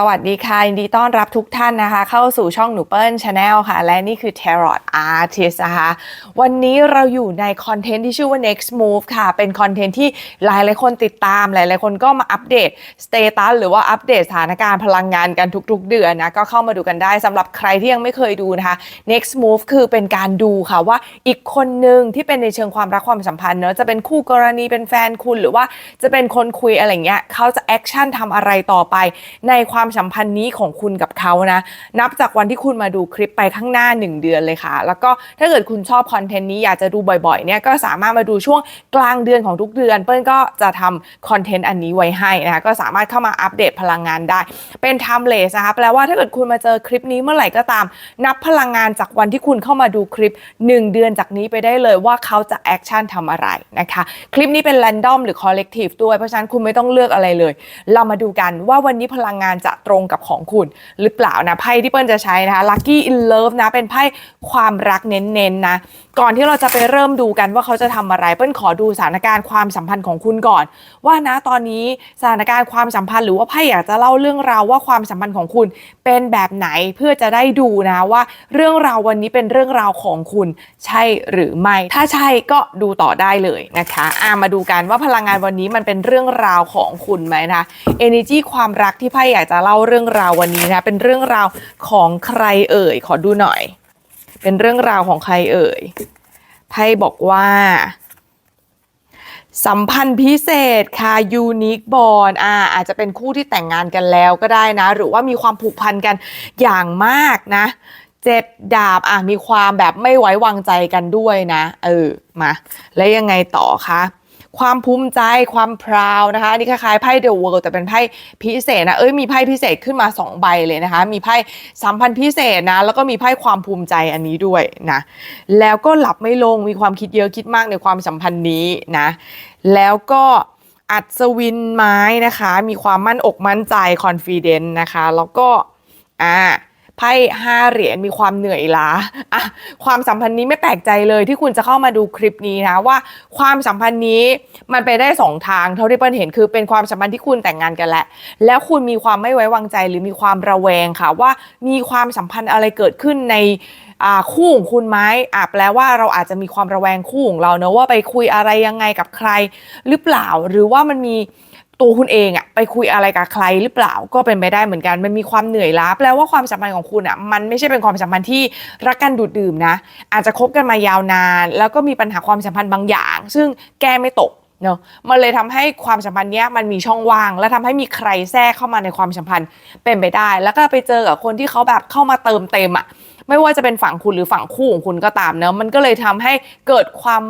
สวัสดีค่ะยินดีต้อนรับทุกท่านนะคะ เข้าสู่ช่องหนูเปิ้ลชาแนลค่ะ และนี่คือ Tarot Artist นะคะ วันนี้เราอยู่ในคอนเทนต์ที่ชื่อว่า next move ค่ะ เป็นคอนเทนต์ที่หลายหลายคนติดตาม หลายหลายๆคนก็มาอัปเดตสเตตัสหรือว่าอัปเดตสถานการณ์พลังงานกันทุกๆ เดือนนะ ก็เข้ามาดูกันได้สำหรับใครที่ยังไม่เคยดูนะคะ next move คือเป็นการดูค่ะว่าอีกคนหนึ่งที่เป็นในเชิงความรักความสัมพันธ์เนอะจะเป็นคู่กรณีเป็นแฟนคุณหรือว่าจะเป็นคนคุยอะไรเงี้ยเขาจะแอคชั่นทำอะไรต่อไปในความสัมพันธ์นี้ของคุณกับเขานะนับจากวันที่คุณมาดูคลิปไปข้างหน้า 1 เดือนเลยค่ะ แล้วก็ถ้าเกิดคุณชอบคอนเทนต์นี้อยากจะดูบ่อยๆเนี่ยก็สามารถมาดูช่วงกลางเดือนของทุกเดือน เปิ้ลก็จะทำคอนเทนต์อันนี้ไว้ให้นะคะก็สามารถเข้ามาอัปเดตพลังงานได้ เป็น timeless นะคะแปลว่าถ้าเกิดคุณมาเจอคลิปนี้เมื่อไหร่ก็ตาม นับพลังงานจากวันที่คุณเข้ามาดูคลิป 1 เดือนจากนี้ไปได้เลยว่าเขาจะแอคชั่นทำอะไรนะคะคลิปนี้เป็น random หรือ collective ด้วยเพราะฉะนั้นคุณไม่ต้องเลือกอะไรเลย เรามาดูกันว่าวันนี้พลังงานจะตรงกับของคุณ หรือเปล่านะไพ่ที่เปิ้ลจะใช้นะคะ lucky in love นะเป็นไพ่ความรักเน้นๆนะก่อนที่เราจะไปเริ่มดูกันว่าเขาจะทำอะไร เปิ้ลขอดูสถานการณ์ความสัมพันธ์ของคุณก่อน ว่านะตอนนี้สถานการณ์ความสัมพันธ์หรือว่าไพ่อยากจะเล่าเรื่องราวว่าความสัมพันธ์ของคุณเป็นแบบไหนเพื่อจะได้ดูนะว่าเรื่องราววันนี้เป็นเรื่องราวของคุณใช่หรือไม่ ถ้าใช่ก็ดูต่อได้เลยนะคะอามาดูกันว่าพลังงานวันนี้มันเป็นเรื่องราวของคุณไหมนะคะ energy ความรักที่ไพ่อยากจะะเล่าเรื่องราววันนี้นะ เป็นเรื่องราวของใครเอ่ย ขอดูหน่อย เป็นเรื่องราวของใครเอ่ย ไพ่บอกว่า สัมพันธ์พิเศษค่ะยูนิคบอลอ่าอาจจะเป็นคู่ที่แต่งงานกันแล้วก็ได้นะ หรือว่ามีความผูกพันกันอย่างมากนะเจ็ดดาบอะมีความแบบไม่ไว้วางใจกันด้วยนะ เออมา แล้วยังไงต่อคะ ความภูมิใจความพราวนะคะนี่คล้ายๆไพ่เดอะเวิลด์แต่เป็นไพ่พิเศษนะเอ้ยมีไพ่พิเศษขึ้นมา 2 ใบเลยนะคะ มีไพ่สัมพันธ์พิเศษนะแล้วก็มีไพ่ความภูมิใจอันนี้ด้วยนะแล้วก็หลับไม่ลงมีความคิดเยอะคิดมากในความสัมพันธ์นี้นะแล้วก็อัศวินไม้นะคะ มีความมั่นอกมั่นใจ confident นะคะ แล้วก็อ่า ไพ่ห้าเหรียญมีความเหนื่อยล้าอะความสัมพันธ์นี้ไม่แปลกใจเลยที่คุณจะเข้ามาดูคลิปนี้นะว่าความสัมพันธ์นี้มันไปได้สองทางเท่าที่เปิ้ลเห็นคือเป็นความสัมพันธ์ที่คุณแต่งงานกันแหล้วแล้วคุณมีความไม่ไว้วางใจหรือมีความระแวงค่ะว่ามีความสัมพันธ์อะไรเกิดขึ้นในคู่ของคุณไหมอะแปลว่าเราอาจจะมีความระแวงคู่ของเราเนอะว่าไปคุยอะไรยังไงกับใครหรือเปล่าหรือว่ามันมี ตัวคุณเองอะไปคุยอะไรกับใครหรือเปล่าก็เป็นไปได้เหมือนกัน มันมีความเหนื่อยล้าแปลว่าความสัมพันธ์ของคุณอะมันไม่ใช่เป็นความสัมพันธ์ที่รักกันดูดดื่มนะ อาจจะคบกันมายาวนาน แล้วก็มีปัญหาความสัมพันธ์บางอย่าง ซึ่งแก้ไม่ตกเนอะมันเลยทำให้ความสัมพันธ์เนี้ยมันมีช่องว่าง และทำให้มีใครแทรกเข้ามาในความสัมพันธ์เป็นไปได้ แล้วก็ไปเจอกับคนที่เขาแบบเข้ามาเติมเต็มอะ ไม่ว่าจะเป็นฝั่งคุณหรือฝั่งคู่ของคุณก็ตามเนอะมันก็เลยทำให้เกิดความ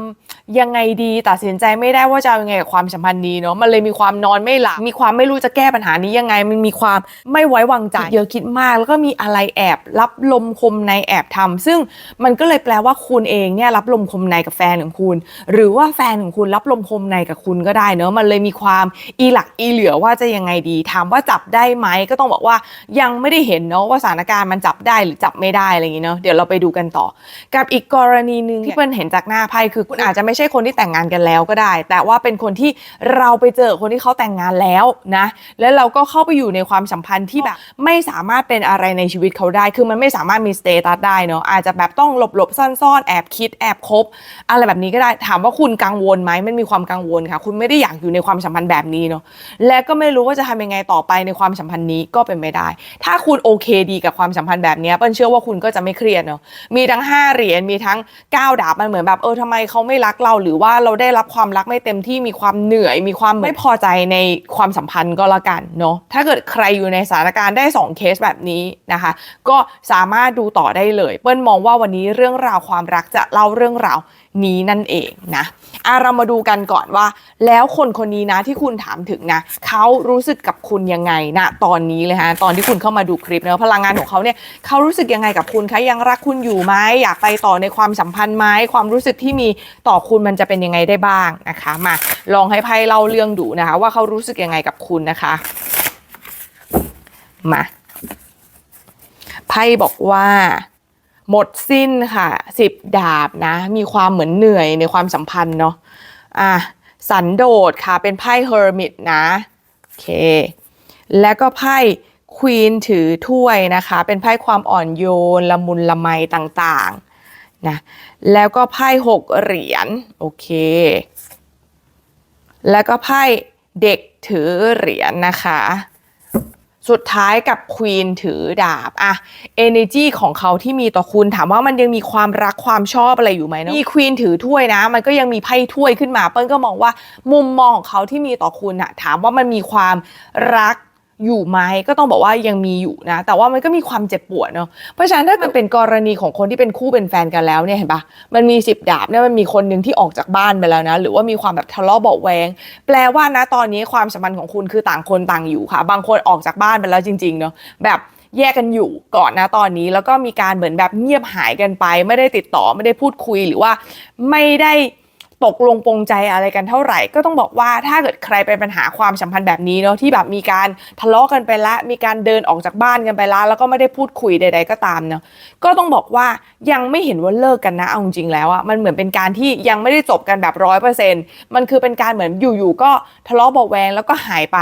ยังไงดีตัดสินใจไม่ได้ว่าจะเอายังไงกับความสัมพันธ์นี้เนอะมันเลยมีความนอนไม่หลับมีความไม่รู้จะแก้ปัญหานี้ยังไงมันมีความไม่ไว้วางใจเยอะคิดมาก แล้วก็มีอะไรแอบรับลมคมในแอบทำซึ่งมันก็เลยแปลว่าคุณเองเนี่ยรับลมคมในกับแฟนของคุณ หรือว่าแฟนของคุณรับลมคมในกับคุณก็ได้เนอะมันเลยมีความอีหลักอีเหลือว่าจะยังไงดีถามว่าจับได้ไหมก็ต้องบอกว่ายังไม่ได้เห็นเนาะว่าสถานการณ์มันจับได้หรือจับไม่ได้อะไรอย่างงี้เนาะเดี๋ยวเราไปดูกันต่อ กับอีกกรณีหนึ่งที่เปิ้ลเห็นจากหน้าไพ่คือคุณอาจจะไม่ใช่คนที่แต่งงานกันแล้วก็ได้ แต่ว่าเป็นคนที่เราไปเจอคนที่เขาแต่งงานแล้วนะ แล้วเราก็เข้าไปอยู่ในความสัมพันธ์ที่แบบไม่สามารถเป็นอะไรในชีวิตเขาได้ คือมันไม่สามารถมีสเตตัสได้เนาะอาจจะแบบต้องหลบหลบๆซ่อนๆ แอบคิดแอบคบ อะไรแบบนี้ก็ได้ถามว่าคุณกังวลไหมมันมีความกังวลค่ะ คุณไม่ได้อยากอยู่ในความสัมพันธ์แบบนี้เนาะและก็ไม่รู้ว่าจะทำยังไงต่อไปในความสัมพันธ์นี้ก็เป็นไม่ได้ ถ้าคุณโอเคดีกับความสัมพันธ์แบบเนี้ยเปิ้ลเชื่อว่าคุณก็จะไม่เครียดเนาะมีทั้งห้าเหรียญมีทั้งก้าดาบมันเหมือนแบบเออทำไมเขาไม่รักเรา หรือว่าเราได้รับความรักไม่เต็มที่มีความเหนื่อย มีความไม่พอใจในความสัมพันธ์ก็แล้วกันเนาะถ้าเกิดใครอยู่ในสถานการณ์ได้สองเคสแบบนี้นะคะ ก็สามารถดูต่อได้เลย เปิ้ลมองว่าวันนี้เรื่องราวความรักจะเล่าเรื่องราวนี้นั่นเองนะอะเรามาดูกันก่อนว่า แล้วคนคนนี้นะที่คุณถามถึงนะเขารู้สึกกับคุณยังไงนะตอนนี้เลยฮะตอนที่คุณเข้ามาดูคลิปเนะพลังงานของเขาเนี่ยเขารู้สึกยังไงกับคุณคะยังรักคุณอยู่ไหมอยากไปต่อในความสัมพันธ์ไหมความรู้สึกที่มีต่อคุณมันจะเป็นยังไงได้บ้างนะคะมาลองให้ไพ่เล่าเรื่องดูนะคะ ว่าเขารู้สึกยังไงกับคุณนะคะมาไพ่บอกว่าหมดสิ้นค่ะสิบดาบนะ มีความเหมือนเหนื่อยในความสัมพันธ์เนาะอะสันโดษค่ะเป็นไพ่เฮอร์มิตนะโอเค แล้วก็ไพ่ ควีนถือถ้วยนะคะ เป็นไพ่ความอ่อนโยน ละมุนละไมต่างๆนะแล้วก็ไพ่หกเหรียญโอเค แล้วก็ไพ่เด็กถือเหรียญนะคะ สุดท้ายกับควีนถือดาบอะ energy ของเขาที่มีต่อคุณถามว่ามันยังมีความรักความชอบอะไรอยู่ไหมเนะมีควีนถือถ้วยนะ มันก็ยังมีไพ่ถ้วยขึ้นมา เปิ้ลก็มองว่ามุมมองของเขาที่มีต่อคุณอะถามว่ามันมีความรัก อยู่ไหมก็ต้องบอกว่ายังมีอยู่นะ แต่ว่ามันก็มีความเจ็บปวดเนาะเพราะฉะนั้นถ้ามันเป็นกรณีของคนที่เป็นคู่เป็นแฟนกันแล้วเนี่ยเห็นปะมันมีสิบดาบเนี่ยมันมีคนหนึ่งที่ออกจากบ้านไปแล้วนะ หรือว่ามีความแบบทะเลาะเบาแวง แปลว่านะตอนนี้ความสัมพันธ์ของคุณคือต่างคนต่างอยู่ค่ะ บางคนออกจากบ้านไปแล้วจริง ๆ เนาะแบบแยกกันอยู่ก่อนนะตอนนี้แล้วก็มีการเหมือนแบบเงียบหายกันไป ไม่ได้ติดต่อไม่ได้พูดคุยหรือว่าไม่ได้ ตกลงปรงใจอะไรกันเท่าไหร่ ก็ต้องบอกว่าถ้าเกิดใครเป็นปัญหาความสัมพันธ์แบบนี้เนาะที่แบบมีการทะเลาะกันไปละ มีการเดินออกจากบ้านกันไปละแล้วก็ไม่ได้พูดคุยใด ๆ ก็ตามเนาะก็ต้องบอกว่ายังไม่เห็นว่าเลิกกันนะเอาจริงๆแล้วอะมันเหมือนเป็นการที่ยังไม่ได้จบกันแบบร้อยเปอร์เซ็นต์มันคือเป็นการเหมือนอยู่ๆก็ทะเลาะเบาแวงแล้วก็หายไป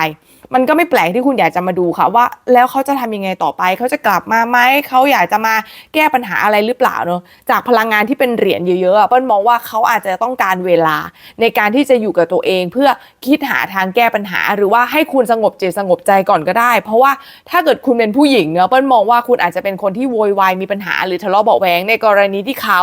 มันก็ไม่แปลกที่คุณอยากจะมาดูค่ะว่า แล้วเขาจะทำยังไงต่อไป เขาจะกลับมาไหมเขาอยากจะมาแก้ปัญหาอะไรหรือเปล่าเนอะจากพลังงานที่เป็นเหรียญเยอะๆเปิ้ลมองว่าเขาอาจจะต้องการเวลา ในการที่จะอยู่กับตัวเองเพื่อคิดหาทางแก้ปัญหา หรือว่าให้คุณสงบจิตสงบใจก่อนก็ได้ เพราะว่าถ้าเกิดคุณเป็นผู้หญิงเนอะเปิ้ลมองว่าคุณอาจจะเป็นคนที่โวยวายมีปัญหา หรือทะเลาะเบาะแวงในกรณีที่เขา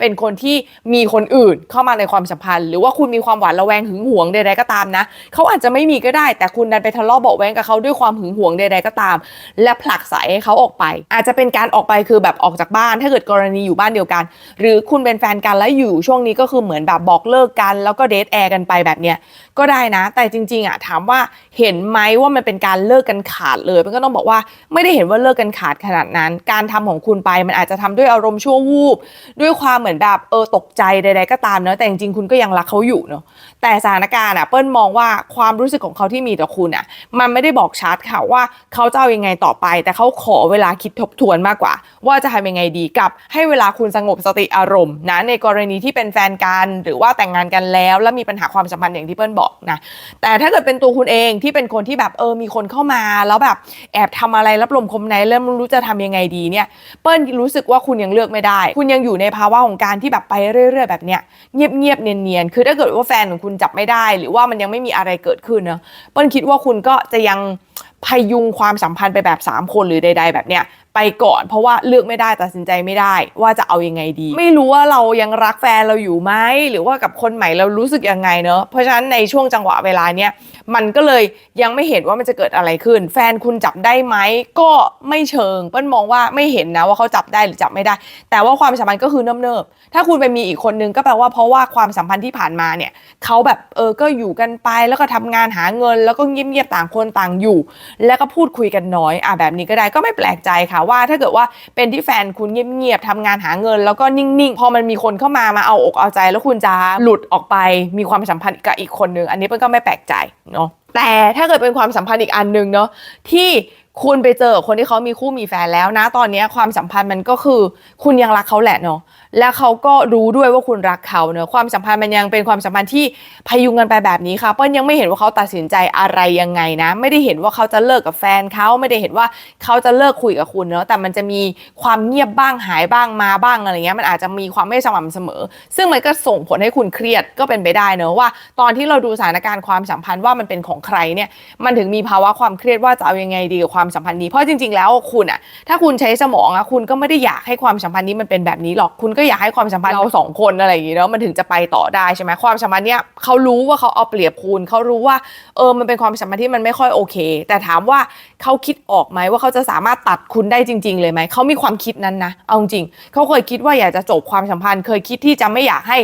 เป็นคนที่มีคนอื่นเข้ามาในความสัมพันธ์ หรือว่าคุณมีความหวาดระแวงหึงหวงใดๆก็ตามนะเขาอาจจะไม่มีก็ได้แต่คุณดันไปทะเลาะเบาแวงกับเขาด้วยความหึงหวงใดๆก็ตาม และผลักไสให้เขาออกไป อาจจะเป็นการออกไปคือแบบออกจากบ้าน ถ้าเกิดกรณีอยู่บ้านเดียวกัน หรือคุณเป็นแฟนกันแล้วอยู่ช่วงนี้ก็คือเหมือนแบบบอกเลิกกัน แล้วก็เดทแอร์กันไปแบบเนี้ยก็ได้นะ แต่จริงๆอะถามว่าเห็นไหมว่ามันเป็นการเลิกกันขาดเลยมันก็ต้องบอกว่าไม่ได้เห็นว่าเลิกกันขาดขนาดนั้น การทำของคุณไปมันอาจจะทำด้วยอารมณ์ชั่ววูบด้วยความเหมือนแบบเออตกใจใดๆก็ตามเนอะแต่จริงๆคุณก็ยังรักเขาอยู่เนอะแต่สถานการณ์อะเปิ้ลมองว่าความรู้สึกของเขาที่มีต่อคุณอะมันไม่ได้บอกชัดค่ะว่าเขาจะเอายังไงต่อไป แต่เขาขอเวลาคิดทบทวนมากกว่า ว่าจะทำยังไงดีกับให้เวลาคุณสงบสติอารมณ์นะในกรณีที่เป็นแฟนกันหรือว่าแต่งงานกันแล้ว แล้วมีปัญหาความสัมพันธ์อย่างที่เปิ้ลบอกนะแต่ถ้าเกิดเป็นตัวคุณเองที่เป็นคนที่แบบเออมีคนเข้ามาแล้วแบบแอบทำอะไรรับลมคมในเริ่มรู้จะทำยังไงดีเนี่ยเปิ้ลรู้สึกว่าคุณยังเลือกไม่ได้ คุณยังอยู่ในภาวะของการที่แบบไปเรื่อย ๆ แบบเนี้ยเงียบๆเนียนๆคือถ้าเกิดว่าแฟนของคุณจับไม่ได้ หรือว่ามันยังไม่มีอะไรเกิดขึ้นเนอะเปิ้ลคิดว่าคุณก็จะยังพยุงความสัมพันธ์ไปแบบ 3 คนหรือใด ๆ แบบเนี้ย ไปก่อน เพราะว่าเลือกไม่ได้ตัดสินใจไม่ได้ ว่าจะเอายังไงดี ไม่รู้ว่าเรายังรักแฟนเราอยู่ไหมหรือว่ากับคนใหม่เรารู้สึกยังไงเนอะเพราะฉะนั้นในช่วงจังหวะเวลาเนี้ยมันก็เลยยังไม่เห็นว่ามันจะเกิดอะไรขึ้น แฟนคุณจับได้ไหมก็ไม่เชิงเปิ้ลมองว่าไม่เห็นนะว่าเขาจับได้หรือจับไม่ได้ แต่ว่าความสัมพันธ์ก็คือเนิบๆถ้าคุณไปมีอีกคนนึงก็แปลว่าเพราะว่าความสัมพันธ์ที่ผ่านมาเนี่ยเขาแบบเออก็อยู่กันไปแล้วก็ทำงานหาเงิน แล้วก็เงียบๆต่างคนต่างอยู่ แล้วก็พูดคุยกันน้อยอะแบบนี้ก็ได้ก็ไม่แปลกใจค่ะว่าถ้าเกิดว่าเป็นที่แฟนคุณเงียบๆทำงานหาเงิน แล้วก็นิ่งๆ พอมันมีคนเข้ามามาเอาอกเอาใจ แล้วคุณจะหลุดออกไปมีความสัมพันธ์กับอีกคนนึง อันนี้มันก็ไม่แปลกใจเนาะแต่ถ้าเกิดเป็นความสัมพันธ์อีกอันหนึ่งเนาะที่คุณไปเจอคนที่เขามีคู่มีแฟนแล้วนะตอนนี้ความสัมพันธ์มันก็คือ คุณยังรักเขาแหละเนาะแล้วเขาก็รู้ด้วยว่าคุณรักเขาเนอะความสัมพันธ์มันยังเป็นความสัมพันธ์ที่พยุงกันไปแบบนี้ค่ะเปิ้ลยังไม่เห็นว่าเขาตัดสินใจอะไรยังไงนะ ไม่ได้เห็นว่าเขาจะเลิกกับแฟนเขาไม่ได้เห็นว่าเขาจะเลิกคุยกับคุณเนอะแต่มันจะมีความเงียบบ้างหายบ้างมาบ้างอะไรเงี้ยมันอาจจะมีความไม่สม่ำเสมอ ซึ่งมันก็ส่งผลให้คุณเครียดก็เป็นไปได้เนอะว่า ตอนที่เราดูสถานการณ์ความสัมพันธ์ว่ามันเป็นของใครเนี่ยมันถึงมีภาวะความเครียดว่าจะเอายังไงดีกับความสัมพันธ์นี้เพราะจริง ๆ แล้วคุณอะถ้าคุณใช้สมองอะคุณก็ไม่ได้อยากให้ความสัมพันธ์นี้มันเป็นแบบนี้หรอกคุณก็อยากให้ความสัมพันธ์เราสองคนอะไรอย่างงี้เนาะมันถึงจะไปต่อได้ใช่ไหมความสัมพันธ์เนี้ยเขารู้ว่าเขาเอาเปรียบคุณเขารู้ว่าเออมันเป็นความสัมพันธ์ที่มันไม่ค่อยโอเค แต่ถามว่าเขาคิดออกไหมว่าเขาจะสามารถตัดคุณได้จริง ๆ เลยไหมเขามีความคิดนั้นนะเอาจริงเขาเคยคิดว่าอยากจะจบความสัมพันธ์ เคยคิดที่จะไม่อยากให้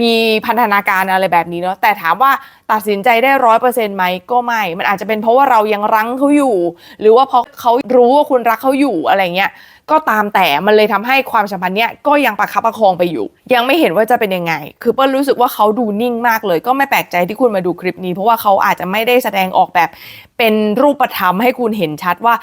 มีพันธนาการอะไรแบบนี้เนาะแต่ถามว่า ตัดสินใจได้ร้อยเปอร์เซ็นต์ไหมก็ไม่ มันอาจจะเป็นเพราะว่าเรายังรั้งเขาอยู่ หรือว่าเพราะเขารู้ว่าคุณรักเขาอยู่อะไรเงี้ยก็ตามแต่มันเลยทำให้ความสัมพันธ์เนี้ยก็ยังประคับประคองไปอยู่ ยังไม่เห็นว่าจะเป็นยังไง คือเปิ้ลรู้สึกว่าเขาดูนิ่งมากเลย ก็ไม่แปลกใจที่คุณมาดูคลิปนี้ เพราะว่าเขาอาจจะไม่ได้แสดงออกแบบเป็นรูปธรรมให้คุณเห็นชัดว่า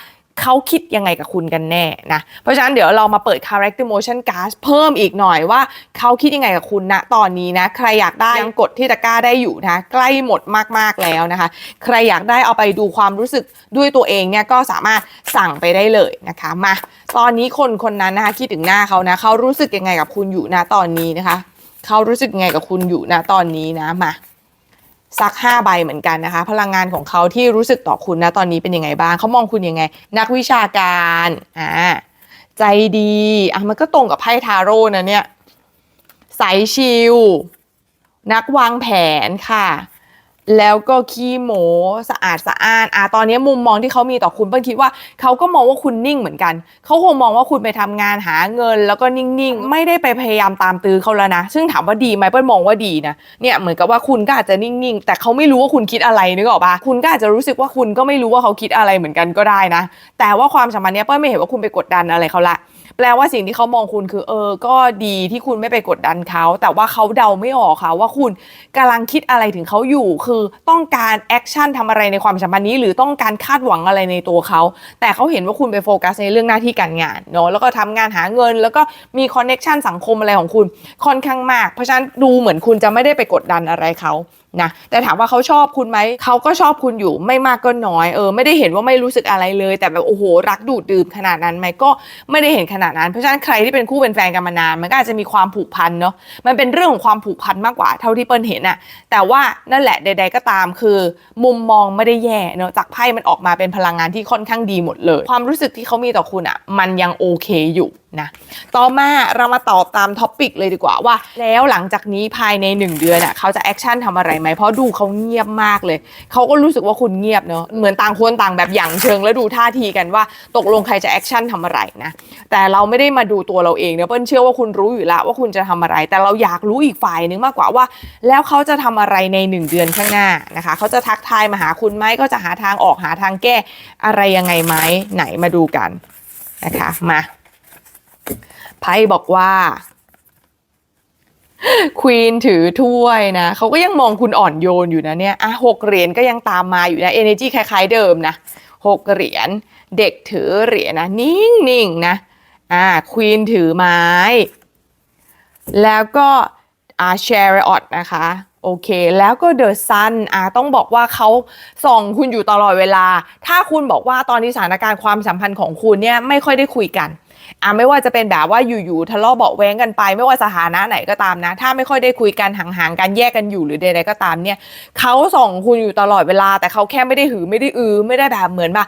เขาคิดยังไงกับคุณกันแน่นะ เพราะฉะนั้นเดี๋ยวเรามาเปิด character motion card เพิ่มอีกหน่อยว่าเขาคิดยังไงกับคุณณตอนนี้นะ ใครอยากได้ยังกดที่ตะกร้าได้อยู่นะ ใกล้หมดมากๆแล้วนะคะ ใครอยากได้เอาไปดูความรู้สึกด้วยตัวเองเนี่ยก็สามารถสั่งไปได้เลยนะคะมาตอนนี้คนคนนั้นนะคะคิดถึงหน้าเขานะเขารู้สึกยังไงกับคุณอยู่นะตอนนี้นะคะเขารู้สึกยังไงกับคุณอยู่นะตอนนี้นะมา สักห้าใบเหมือนกันนะคะ พลังงานของเขาที่รู้สึกต่อคุณนะตอนนี้เป็นยังไงบ้างเขามองคุณยังไง นักวิชาการอ่าใจดีอะมันก็ตรงกับไพ่ทาโร่นะเนี่ยสายชิลนักวางแผนค่ะ แล้วก็ขี้โมสะอาดสะอ้านอะตอนนี้มุมมองที่เขามีต่อคุณเปิ้ลคิดว่าเขาก็มองว่าคุณนิ่งเหมือนกัน เขาคงมองว่าคุณไปทำงานหาเงิน แล้วก็นิ่งๆ ไม่ได้ไปพยายามตามตื้อเขาแล้วนะ ซึ่งถามว่าดีไหมเปิ้ลมองว่าดีนะ เนี่ยเหมือนกับว่าคุณก็อาจจะนิ่งๆ แต่เขาไม่รู้ว่าคุณคิดอะไรนึกออกปะคุณก็อาจจะรู้สึกว่าคุณก็ไม่รู้ว่าเขาคิดอะไรเหมือนกันก็ได้นะ แต่ว่าความสัมพันธ์เนี้ยเปิ้ลไม่เห็นว่าคุณไปกดดันอะไรเขาละ แปลว่าสิ่งที่เขามองคุณคือ เออ ก็ดีที่คุณไม่ไปกดดันเขา แต่ว่าเขาเดาไม่ออกค่ะ ว่าคุณกำลังคิดอะไรถึงเขาอยู่ คือต้องการแอคชั่นทำอะไรในความสัมพันธ์นี้ หรือต้องการคาดหวังอะไรในตัวเขา แต่เขาเห็นว่าคุณไปโฟกัสในเรื่องหน้าที่การงานเนาะแล้วก็ทำงานหาเงิน แล้วก็มีคอนเน็ชันสังคมอะไรของคุณค่อนข้างมาก เพราะฉะนั้นดูเหมือนคุณจะไม่ได้ไปกดดันอะไรเขานะแต่ถามว่าเขาชอบคุณไหมเขาก็ชอบคุณอยู่ไม่มากก็น้อยเออไม่ได้เห็นว่าไม่รู้สึกอะไรเลย แต่แบบโอ้โหรักดูดดื่มขนาดนั้นไหมก็ไม่ได้เห็นขนาดนั้นเพราะฉะนั้นใครที่เป็นคู่เป็นแฟนกันมานานมันก็อาจจะมีความผูกพันเนาะมันเป็นเรื่องของความผูกพันมากกว่าเท่าที่เปิ้ลเห็นอะแต่ว่านั่นแหละใด ๆ ก็ตามคือ มุมมองไม่ได้แย่เนาะจากไพ่มันออกมาเป็นพลังงานที่ค่อนข้างดีหมดเลย ความรู้สึกที่เขามีต่อคุณอะมันยังโอเคอยู่ นะต่อมาเรามาตอบตามท็อปิกเลยดีกว่าว่า แล้วหลังจากนี้ภายใน 1 เดือนอะเขาจะแอคชั่นทำอะไรไหมเพราะดูเขาเงียบมากเลย เขาก็รู้สึกว่าคุณเงียบเนาะเหมือนต่างคนต่างแบบหยั่งเชิงแล้วดูท่าทีกันว่า ตกลงใครจะแอคชั่นทำอะไรนะแต่เราไม่ได้มาดูตัวเราเองเนะเปิ้ลเชื่อว่าคุณรู้อยู่แล้วว่าคุณจะทำอะไร แต่เราอยากรู้อีกฝ่ายนึงมากกว่าว่า แล้วเขาจะทำอะไรใน 1 เดือนข้างหน้านะคะเขาจะทักทายมาหาคุณไหมก็จะหาทางออกหาทางแก้อะไรยังไงไหมไหนมาดูกันนะคะมา ไพ่บอกว่าควีนถือถ้วยนะเขาก็ยังมองคุณอ่อนโยนอยู่นะเนี่ยอะหกเหรียญก็ยังตามมาอยู่นะ energy คล้าย ๆ เดิมนะหกเหรียญเด็กถือเหรียญนะนิ่งๆนะอ่าควีนถือไม้ แล้วก็อาแชร์ออตนะคะโอเค แล้วก็เดอะซันอ่าต้องบอกว่าเขาส่องคุณอยู่ตลอดเวลา ถ้าคุณบอกว่าตอนนี้สถานการณ์ความสัมพันธ์ของคุณเนี่ยไม่ค่อยได้คุยกัน อ่าไม่ว่าจะเป็นแบบว่าอยู่ๆทะเลาะเบาแว้งกันไป ไม่ว่าสถานะไหนก็ตามนะ ถ้าไม่ค่อยได้คุยกันห่างๆกันแยกกันอยู่หรือใดๆก็ตามเนี่ยเขาส่องคุณอยู่ตลอดเวลา แต่เขาแค่ไม่ได้หือไม่ได้อือไม่ได้แบบเหมือนมา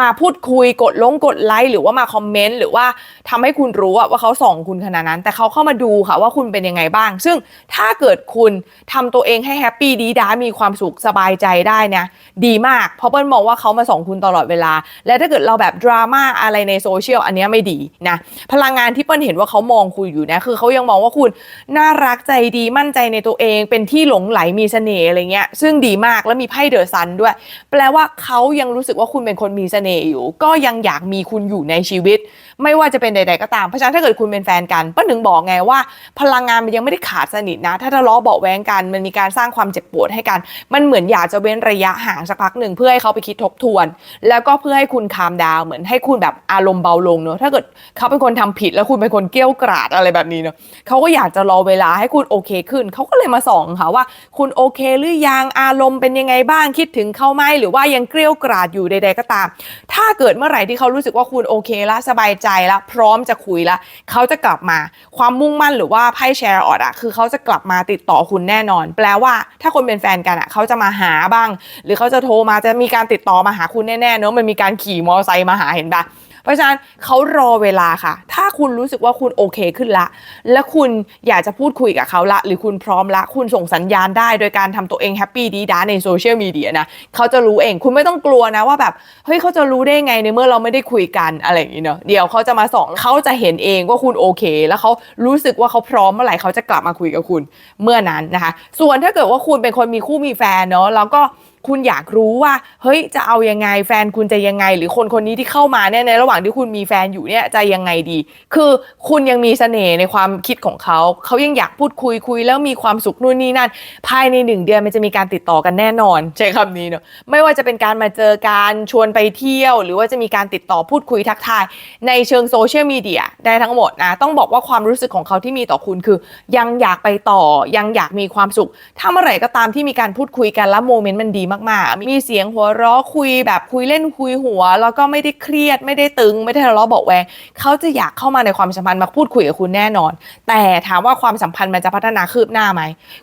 มาพูดคุยกดลงกดไลค์หรือว่ามาคอมเมนต์หรือว่าทำให้คุณรู้ว่าเขาส่องคุณขนาดนั้น แต่เขาเข้ามาดูค่ะว่าคุณเป็นยังไงบ้าง ซึ่งถ้าเกิดคุณทำตัวเองให้แฮปปี้ดีด้ามีความสุขสบายใจได้นี่ยดีมากเพราะเปิ้ลมองว่าเขามาส่องคุณตลอดเวลา และถ้าเกิดเราแบบดราม่าอะไรในโซเชียลอันเนี้ยไม่ดีนะพลังงานที่เปิ้ลเห็นว่าเขามองคุณอยู่นะ คือเขายังมองว่าคุณน่ารักใจดีมั่นใจในตัวเอง เป็นที่หลงไหลมีเสน่ห์อะไรเงี้ย ซึ่งดีมากแล้วมีไพ่เดอะซันด้วย แปลว่าเขายังรู้สึกว่าคุณเป็นคนมีเสน่ห์อยู่ ก็ยังอยากมีคุณอยู่ในชีวิต ไม่ว่าจะเป็นใด ๆ ก็ตาม เพราะฉะนั้นถ้าเกิดคุณเป็นแฟนกันเป้าหนึ่งบอกไงว่า พลังงานมันยังไม่ได้ขาดสนิทนะ ถ้าทะเลาะเบาแวงกัน มันมีการสร้างความเจ็บปวดให้กัน มันเหมือนอยากจะเว้นระยะห่างสักพักหนึ่งเพื่อให้เขาไปคิดทบทวน แล้วก็เพื่อให้คุณคามดาวเหมือนให้คุณแบบอารมณ์เบาลงเนอะถ้าเกิดเขาเป็นคนทำผิดแล้วคุณเป็นคนเกี้ยวกราดอะไรแบบนี้เนอะเขาก็อยากจะรอเวลาให้คุณโอเคขึ้น เขาก็เลยมาส่องค่ะว่า คุณโอเคหรือยังอารมณ์เป็นยังไงบ้างคิดถึงเขาไหมหรือว่ายังเกรี้ยวกราดอยู่ใด ๆ ก็ตาม ถ้าเกิดเมื่อไหร่ที่เขารู้สึกว่าคุณโอเคละสบายใจละพร้อมจะคุยละเขาจะกลับมาความมุ่งมั่นหรือว่าไพ่แชร์ออดอะคือเขาจะกลับมาติดต่อคุณแน่นอน แปลว่าถ้าคนเป็นแฟนกันอะเขาจะมาหาบ้าง หรือเขาจะโทรมาจะมีการติดต่อมาหาคุณแน่ๆเนอะมันมีการขี่มอเตอร์ไซค์มาหาเห็นปะ เพราะฉะนั้นเขารอเวลาค่ะ ถ้าคุณรู้สึกว่าคุณโอเคขึ้นละ และคุณอยากจะพูดคุยกับเขาละ หรือคุณพร้อมละ คุณส่งสัญญาณได้โดยการทำตัวเองแฮปปี้ดีด้าในโซเชียลมีเดียนะเขาจะรู้เองคุณไม่ต้องกลัวนะว่าแบบเฮ้ยเขาจะรู้ได้ไงในเมื่อเราไม่ได้คุยกันอะไรอย่างนี้เนาะเดี๋ยวเขาจะมาส่องเขาจะเห็นเองว่าคุณโอเค แล้วเขารู้สึกว่าเขาพร้อมเมื่อไหร่เขาจะกลับมาคุยกับคุณเมื่อนั้นนะคะ ส่วนถ้าเกิดว่าคุณเป็นคนมีคู่มีแฟนเนาะแล้วก็คุณอยากรู้ว่า เฮ้ยจะเอายังไงแฟนคุณจะยังไง หรือคนคนนี้ที่เข้ามาเนี่ยในระหว่างที่คุณมีแฟนอยู่เนี่ยจะยังไงดี คือคุณยังมีเสน่ห์ในความคิดของเขา เขายังอยากพูดคุยคุย แล้วมีความสุขนู่นนี่นั่น ภายในหนึ่งเดือนมันจะมีการติดต่อกันแน่นอน ใช้คำนี้เนอะไม่ว่าจะเป็นการมาเจอการชวนไปเที่ยว หรือว่าจะมีการติดต่อพูดคุยทักทาย ในเชิงโซเชียลมีเดียได้ทั้งหมดนะต้องบอกว่าความรู้สึกของเขาที่มีต่อคุณคือ ยังอยากไปต่อยังอยากมีความสุขถ้าเมื่อไหร่ก็ตามที่มีการพูดคุยกันแล้วโมเมนต์มันดีมากๆ มีเสียงหัวเราะคุยแบบคุยเล่นคุยหัว แล้วก็ไม่ได้เครียดไม่ได้ตึง ไม่ได้ทะเลาะเบาแวงเขาจะอยากเข้ามาในความสัมพันธ์มาพูดคุยกับคุณแน่นอน แต่ถามว่าความสัมพันธ์มันจะพัฒนาคืบหน้าไหม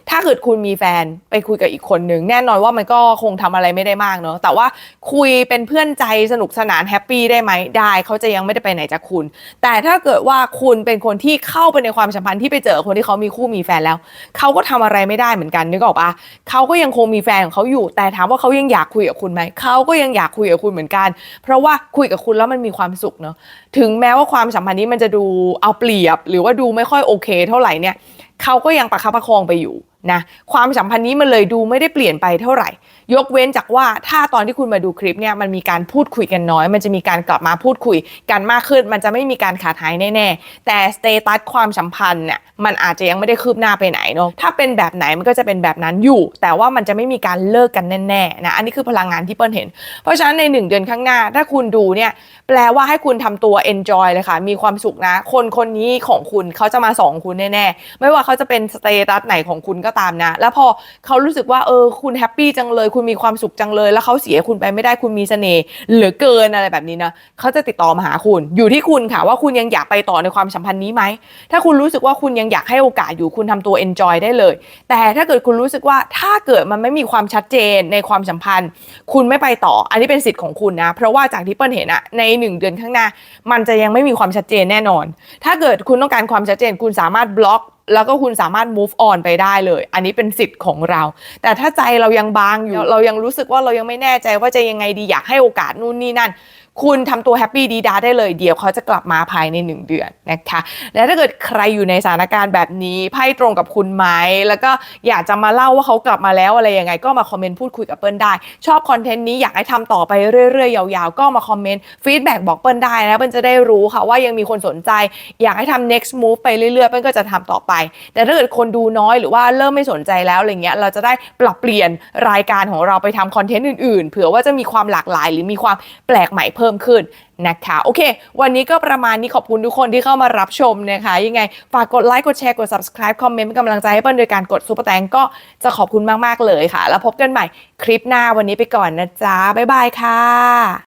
ถ้าเกิดคุณมีแฟนไปคุยกับอีกคนหนึ่งแน่นอนว่ามันก็คงทำอะไรไม่ได้มากเนอะแต่ว่าคุยเป็นเพื่อนใจสนุกสนานแฮปปี้ได้ไหมได้เขาจะยังไม่ได้ไปไหนจากคุณ แต่ถ้าเกิดว่าคุณเป็นคนที่เข้าไปในความสัมพันธ์ที่ไปเจอคนที่เขามีคู่มีแฟนแล้วเขาก็ทำอะไรไม่ได้เหมือนกันนึกออกปะเขาก็ยังคงมีแฟนของเขาอยู่แต่ถามว่าเขายังอยากคุยกับคุณไหมเขาก็ยังอยากคุยกับคุณเหมือนกัน เพราะว่าคุยกับคุณแล้วมันมีความสุขเนาะถึงแม้ว่าความสัมพันธ์นี้มันจะดูเอาเปรียบ หรือว่าดูไม่ค่อยโอเค เท่าไหร่เนี่ยเขาก็ยังประคับประคองไปอยู่นะความสัมพันธ์นี้มันเลยดูไม่ได้เปลี่ยนไปเท่าไหร่ ยกเว้นจากว่าถ้าตอนที่คุณมาดูคลิปเนี่ยมันมีการพูดคุยกันน้อย มันจะมีการกลับมาพูดคุยกันมากขึ้น มันจะไม่มีการขาดหายแน่ๆ แต่สเตตัสความสัมพันธ์เนี่ยมันอาจจะยังไม่ได้คืบหน้าไปไหนเนาะถ้าเป็นแบบไหนมันก็จะเป็นแบบนั้นอยู่ แต่ว่ามันจะไม่มีการเลิกกันแน่ๆนะอันนี้คือพลังงานที่เปิ้ลเห็น เพราะฉะนั้นในหนึ่งเดือนข้างหน้า ถ้าคุณดูเนี่ยแปลว่าให้คุณทำตัว enjoy เลยค่ะ มีความสุขนะ คนคนนี้ของคุณเขาจะมาสองคุณแน่ๆไม่ว่าเขาจะเป็นสเตตัสไหนของคุณก็ตามนะ แล้วพอเขารู้สึกว่าเออคุณแฮปปี้จังเลยคุณมีความสุขจังเลย แล้วเขาเสียคุณไปไม่ได้คุณมีเสน่ห์เหลือเกินอะไรแบบนี้นะเขาจะติดต่อมาหาคุณอยู่ที่คุณค่ะว่าคุณยังอยากไปต่อในความสัมพันธ์นี้ไหมถ้าคุณรู้สึกว่าคุณยังอยากให้โอกาสอยู่คุณทำตัว enjoy ได้เลย แต่ถ้าเกิดคุณรู้สึกว่าถ้าเกิดมันไม่มีความชัดเจนในความสัมพันธ์ คุณไม่ไปต่อ อันนี้เป็นสิทธิ์ของคุณนะ เพราะว่าจากที่เปิ้ลเห็นอะในหนึ่งเดือนข้างหน้า มันจะยังไม่มีความชัดเจนแน่นอน ถ้าเกิดคุณต้องการความชัดเจน คุณสามารถบล็อก แล้วก็คุณสามารถ move on ไปได้เลย อันนี้เป็นสิทธิ์ของเรา แต่ถ้าใจเรายังบางอยู่ เรายังรู้สึกว่าเรายังไม่แน่ใจว่าจะยังไงดีอยากให้โอกาสนู่นนี่นั่น คุณทำตัวแฮปปี้ดีดาได้เลยเดี๋ยวเขาจะกลับมาภายใน 1 เดือนนะคะ และถ้าเกิดใครอยู่ในสถานการณ์แบบนี้ไพ่ตรงกับคุณไหมแล้วก็อยากจะมาเล่าว่าเขากลับมาแล้วอะไรยังไง ก็มาคอมเมนต์พูดคุยกับเปิ้ลได้ ชอบคอนเทนต์นี้อยากให้ทำต่อไปเรื่อยๆ ยาวๆ ก็มาคอมเมนต์ฟีดแบ็กบอกเปิ้ลได้นะเปิ้ลจะได้รู้ค่ะว่ายังมีคนสนใจ อยากให้ทำ next move ไปเรื่อยๆเปิ้ลก็จะทำต่อไป แต่ถ้าเกิดคนดูน้อยหรือว่าเริ่มไม่สนใจแล้วอะไรเงี้ยเราจะได้ปรับเปลี่ยนรายการของเราไปทำคอนเทนต์อื่นๆเผื่อว่าจะมีความหลากหลาย หรือมีความแปลกใหม่เพิ่มพิ่มขึ้นนะคะ โอเค วันนี้ก็ประมาณนี้ขอบคุณทุกคนที่เข้ามารับชมนะคะ ยังไง ฝากกดไลค์กดแชร์กด subscribe คอมเมนต์เป็นกำลังใจให้เปิ้ลโดยการกดซุปเปอร์แตงก็จะขอบคุณมาก ๆ เลยค่ะ แล้วพบกันใหม่คลิปหน้าวันนี้ไปก่อนนะจ๊ะบ๊ายบายค่ะ